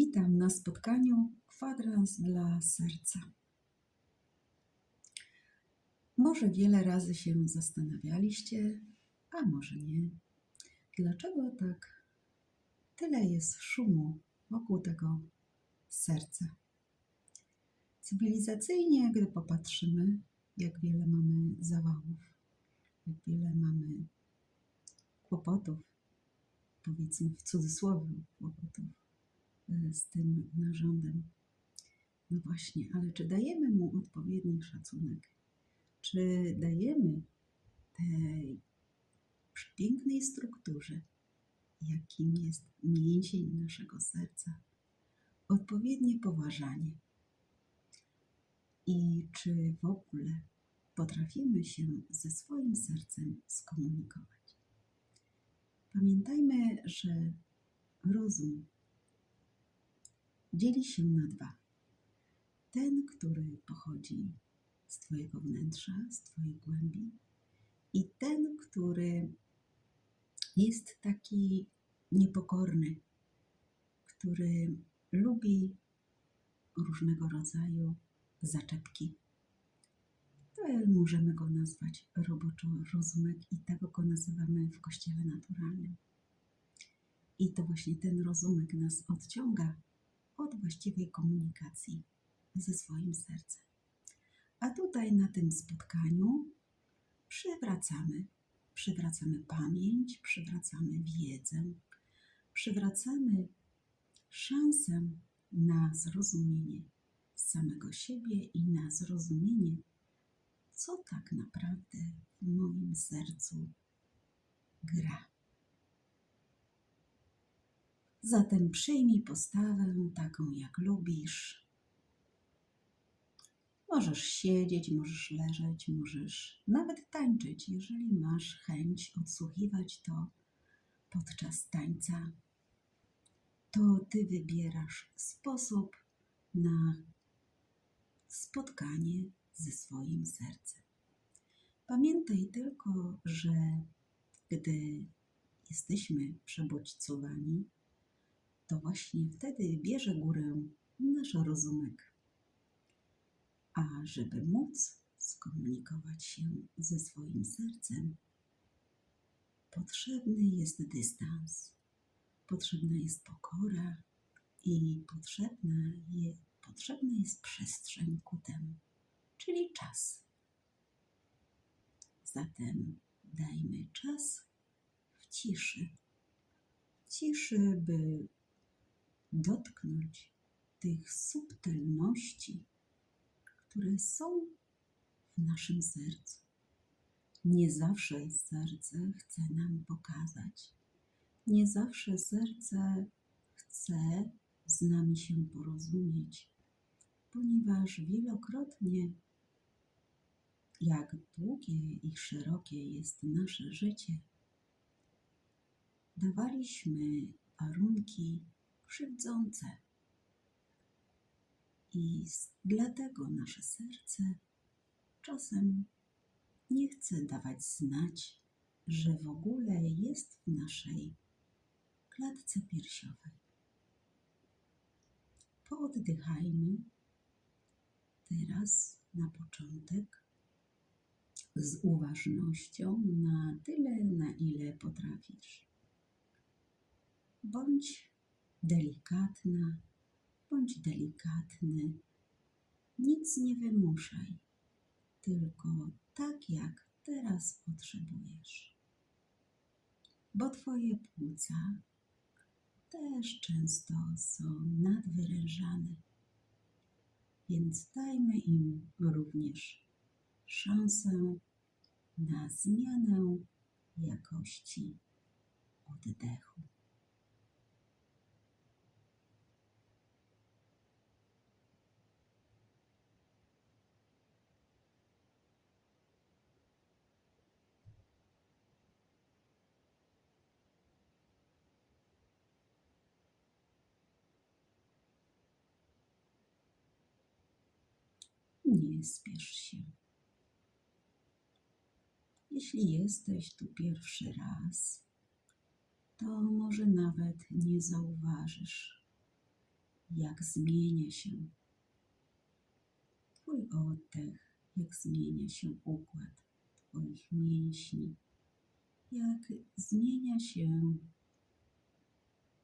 Witam na spotkaniu Kwadrans dla serca. Może wiele razy się zastanawialiście, a może nie, dlaczego tak tyle jest szumu wokół tego serca. Cywilizacyjnie, gdy popatrzymy, jak wiele mamy zawałów, jak wiele mamy kłopotów, powiedzmy w cudzysłowie kłopotów z tym narządem. No właśnie, ale czy dajemy mu odpowiedni szacunek? Czy dajemy tej przepięknej strukturze, jakim jest mięsień naszego serca, odpowiednie poważanie? I czy w ogóle potrafimy się ze swoim sercem skomunikować? Pamiętajmy, że rozum dzieli się na dwa. Ten, który pochodzi z Twojego wnętrza, z Twojej głębi, i ten, który jest taki niepokorny, który lubi różnego rodzaju zaczepki. To możemy go nazwać roboczo rozumek i tego go nazywamy w kościele naturalnym. I to właśnie ten rozumek nas odciąga od właściwej komunikacji ze swoim sercem. A tutaj na tym spotkaniu przywracamy, przywracamy pamięć, przywracamy wiedzę, przywracamy szansę na zrozumienie samego siebie i na zrozumienie, co tak naprawdę w moim sercu gra. Zatem przyjmij postawę taką, jak lubisz. Możesz siedzieć, możesz leżeć, możesz nawet tańczyć, jeżeli masz chęć odsłuchiwać to podczas tańca. To ty wybierasz sposób na spotkanie ze swoim sercem. Pamiętaj tylko, że gdy jesteśmy przebodźcowani, to właśnie wtedy bierze górę nasz rozumek. A żeby móc skomunikować się ze swoim sercem, potrzebny jest dystans, potrzebna jest pokora i potrzebna, je, potrzebna jest przestrzeń ku temu, czyli czas. Zatem dajmy czas w ciszy. Ciszy, by dotknąć tych subtelności, które są w naszym sercu. Nie zawsze serce chce nam pokazać, nie zawsze serce chce z nami się porozumieć, ponieważ wielokrotnie, jak długie i szerokie jest nasze życie, dawaliśmy warunki krzywdzące. I dlatego nasze serce czasem nie chce dawać znać, że w ogóle jest w naszej klatce piersiowej. Pooddychajmy teraz na początek z uważnością na tyle, na ile potrafisz. Bądź delikatna bądź delikatny. Nic nie wymuszaj, tylko tak jak teraz potrzebujesz. Bo Twoje płuca też często są nadwyrężane, więc dajmy im również szansę na zmianę jakości oddechu. Nie spiesz się. Jeśli jesteś tu pierwszy raz, to może nawet nie zauważysz, jak zmienia się Twój oddech, jak zmienia się układ Twoich mięśni, jak zmienia się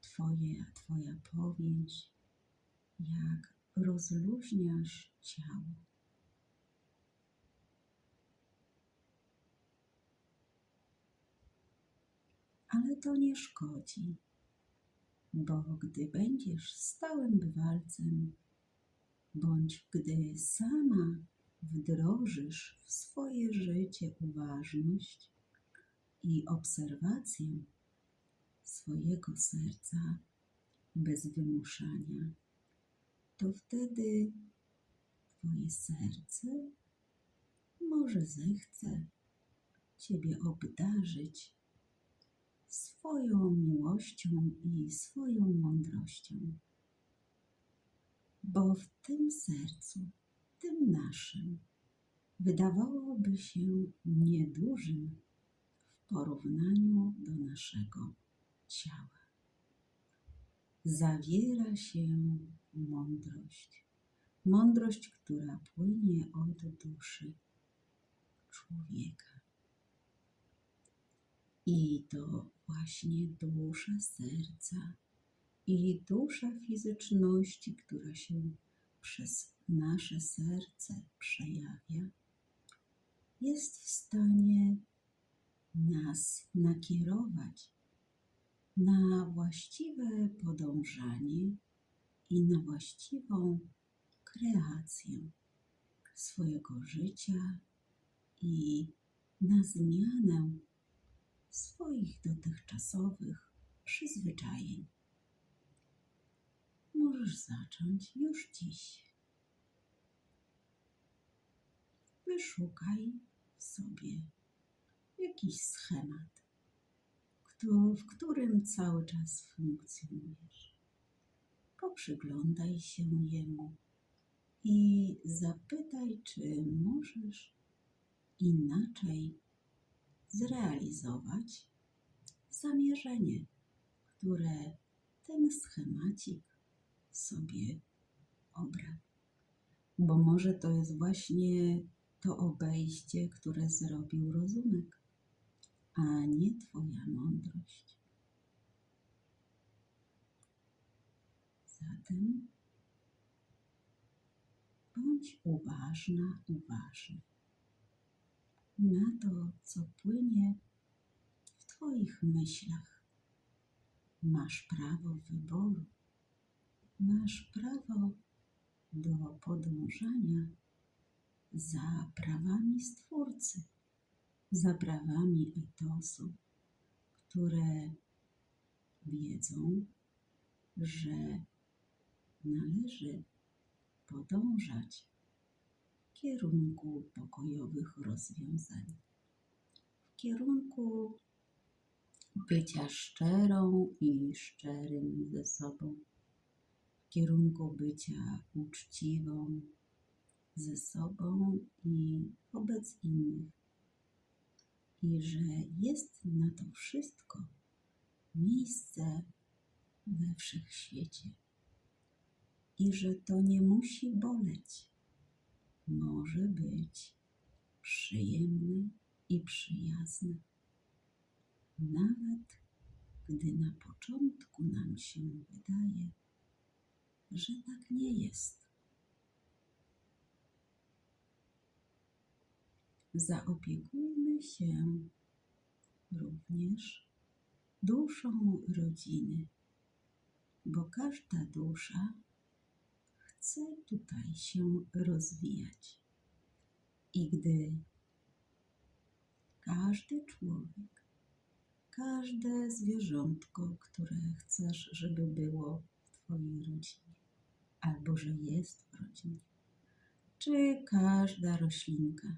Twoje, Twoja powięź, jak rozluźniasz ciało. Ale to nie szkodzi, bo gdy będziesz stałym bywalcem, bądź gdy sama wdrożysz w swoje życie uważność i obserwację swojego serca bez wymuszania, to wtedy Twoje serce może zechce Ciebie obdarzyć swoją miłością i swoją mądrością. Bo w tym sercu, tym naszym, wydawałoby się niedużym w porównaniu do naszego ciała. Zawiera się mądrość. Mądrość, która płynie od duszy człowieka. I to właśnie dusza serca i dusza fizyczności, która się przez nasze serce przejawia, jest w stanie nas nakierować na właściwe podążanie i na właściwą kreację swojego życia i na zmianę swoich dotychczasowych przyzwyczajeń. Możesz zacząć już dziś. Wyszukaj w sobie jakiś schemat, w którym cały czas funkcjonujesz. Poprzyglądaj się jemu i zapytaj, czy możesz inaczej zrealizować zamierzenie, które ten schemacik sobie obrał. Bo może to jest właśnie to obejście, które zrobił rozumek, a nie Twoja mądrość. Zatem bądź uważna, uważny na to, co płynie w Twoich myślach. Masz prawo wyboru, masz prawo do podążania za prawami Stwórcy, za prawami etosu, które wiedzą, że należy podążać kierunku pokojowych rozwiązań, w kierunku bycia szczerą i szczerym ze sobą, w kierunku bycia uczciwą ze sobą i wobec innych. I że jest na to wszystko miejsce we wszechświecie. I że to nie musi boleć może być przyjemny i przyjazny, nawet gdy na początku nam się wydaje, że tak nie jest. Zaopiekujmy się również duszą rodziny, bo każda dusza chce tutaj się rozwijać. I gdy każdy człowiek, każde zwierzątko, które chcesz, żeby było w Twojej rodzinie, albo że jest w rodzinie, czy każda roślinka,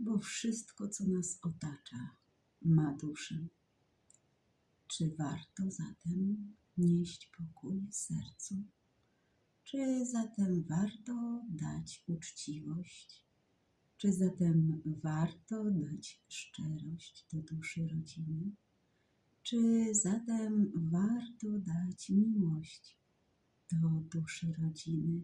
bo wszystko, co nas otacza, ma duszę. Czy warto zatem nieść pokój w sercu? Czy zatem warto dać uczciwość? Czy zatem warto dać szczerość do duszy rodziny? Czy zatem warto dać miłość do duszy rodziny,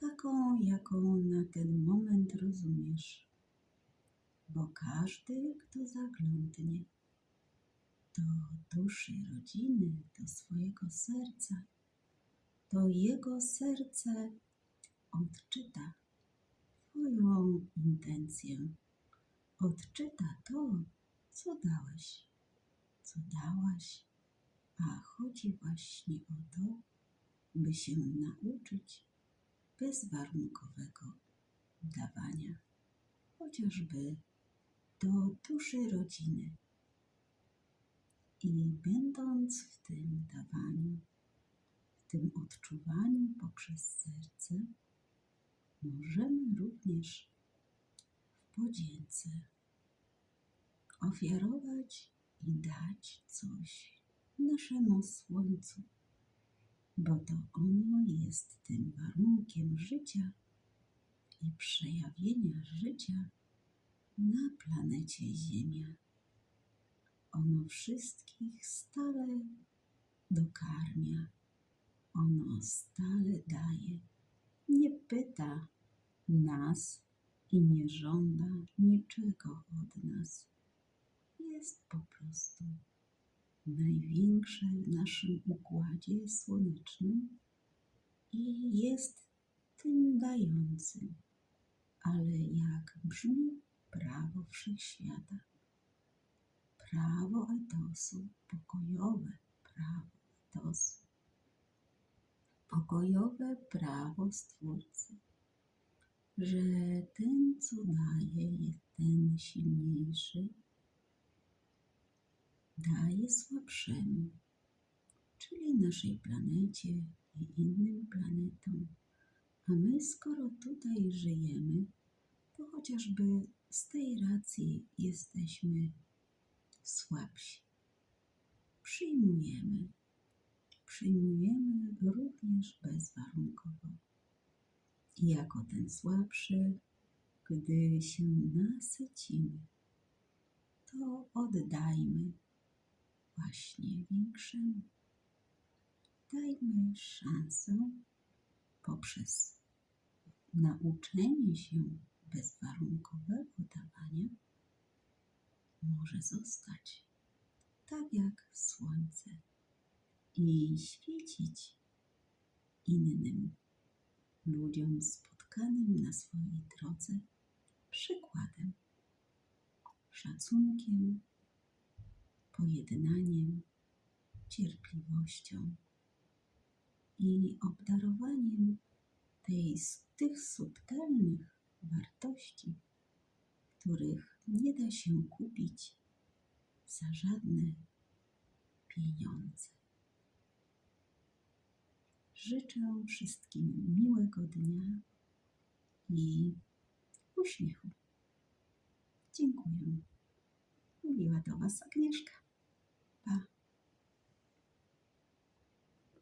taką, jaką na ten moment rozumiesz, bo każdy, kto zaglądnie do duszy rodziny, do swojego serca, to jego serce odczyta Twoją intencję, odczyta to, co dałeś, co dałaś, a chodzi właśnie o to, by się nauczyć bezwarunkowego dawania, chociażby do duszy rodziny. I będąc w tym dawaniu, tym odczuwaniu poprzez serce, możemy również w podzięce ofiarować i dać coś naszemu słońcu, bo to ono jest tym warunkiem życia i przejawienia życia na planecie Ziemia. Ono wszystkich stale dokarmia, ono stale daje. Nie pyta nas i nie żąda niczego od nas. Jest po prostu największe w naszym układzie słonecznym i jest tym dającym. Ale jak brzmi prawo wszechświata? Prawo etosu, pokojowe prawo etosu, pokojowe prawo Stwórcy, że ten, co daje, jest ten silniejszy, daje słabszemu, czyli naszej planecie i innym planetom. A my, skoro tutaj żyjemy, to chociażby z tej racji jesteśmy słabsi. Przyjmujemy, przyjmujemy również bezwarunkowo. I jako ten słabszy, gdy się nasycimy, to oddajmy właśnie większemu. Dajmy szansę poprzez nauczenie się bezwarunkowego dawania może zostać tak jak słońce i świecić innym ludziom spotkanym na swojej drodze przykładem, szacunkiem, pojednaniem, cierpliwością i obdarowaniem tej, tych subtelnych wartości, których nie da się kupić za żadne pieniądze. Życzę wszystkim miłego dnia i uśmiechu. Dziękuję. Mówiła do Was Agnieszka. Pa.